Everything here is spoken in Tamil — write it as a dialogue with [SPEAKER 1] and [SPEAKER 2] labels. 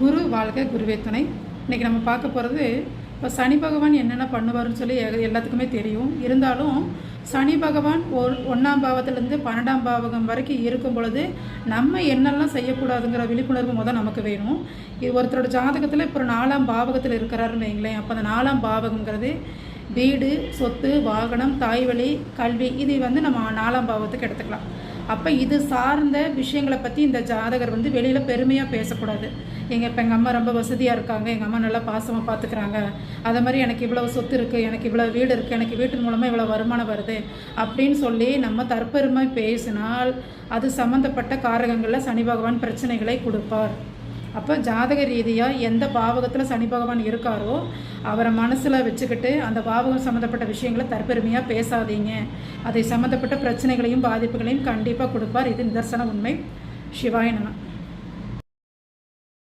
[SPEAKER 1] குரு வாழ்க குருவே துணை. இன்றைக்கி நம்ம பார்க்க போகிறது இப்போ சனி பகவான் என்னென்ன பண்ணுவார்னு சொல்லி எ- எல்லாத்துக்குமே தெரியும். இருந்தாலும் சனி பகவான் ஒரு ஒன்றாம் பாவத்திலேருந்து பன்னெண்டாம் பாவகம் வரைக்கும் இருக்கும் பொழுது நம்ம என்னெல்லாம் செய்யக்கூடாதுங்கிற விழிப்புணர்வு முதல் நமக்கு வேணும். இது ஒருத்தரோட ஜாதகத்தில் இப்போ ஒரு நாலாம் பாவகத்தில் இருக்கிறாருன்னு வைங்களேன். அப்போ அந்த நாலாம் பாவகங்கிறது வீடு சொத்து வாகனம் தாய்வழி கல்வி இது வந்து நம்ம நாலாம் பாவத்துக்கு எடுத்துக்கலாம். அப்போ இது சார்ந்த விஷயங்களை பற்றி இந்த ஜாதகர் வந்து வெளியில் பெருமையாக பேசக்கூடாது. எங்கள் இப்போ எங்கள் அம்மா ரொம்ப வசதியாக இருக்காங்க எங்கள் அம்மா நல்லா பாசமாக பார்த்துக்கிறாங்க அதை மாதிரி எனக்கு இவ்வளோ சொத்து இருக்குது எனக்கு இவ்வளோ வீடு இருக்குது எனக்கு வீட்டின் மூலமாக இவ்வளோ வருமானம் வருது அப்படின்னு சொல்லி நம்ம தற்பெருமை பேசினால் அது சம்மந்தப்பட்ட காரகங்களில் சனி பகவான் பிரச்சனைகளை கொடுப்பார். அப்போ ஜாதக ரீதியாக எந்த பாவகத்தில் சனி பகவான் இருக்காரோ அவரை மனசில் வச்சுக்கிட்டு அந்த பாவகம் சம்மந்தப்பட்ட விஷயங்களை தற்பெருமையாக பேசாதீங்க. அதை சம்மந்தப்பட்ட பிரச்சனைகளையும் பாதிப்புகளையும் கண்டிப்பாக கொடுப்பார். இது நிதர்சன உண்மை. சிவாய நம.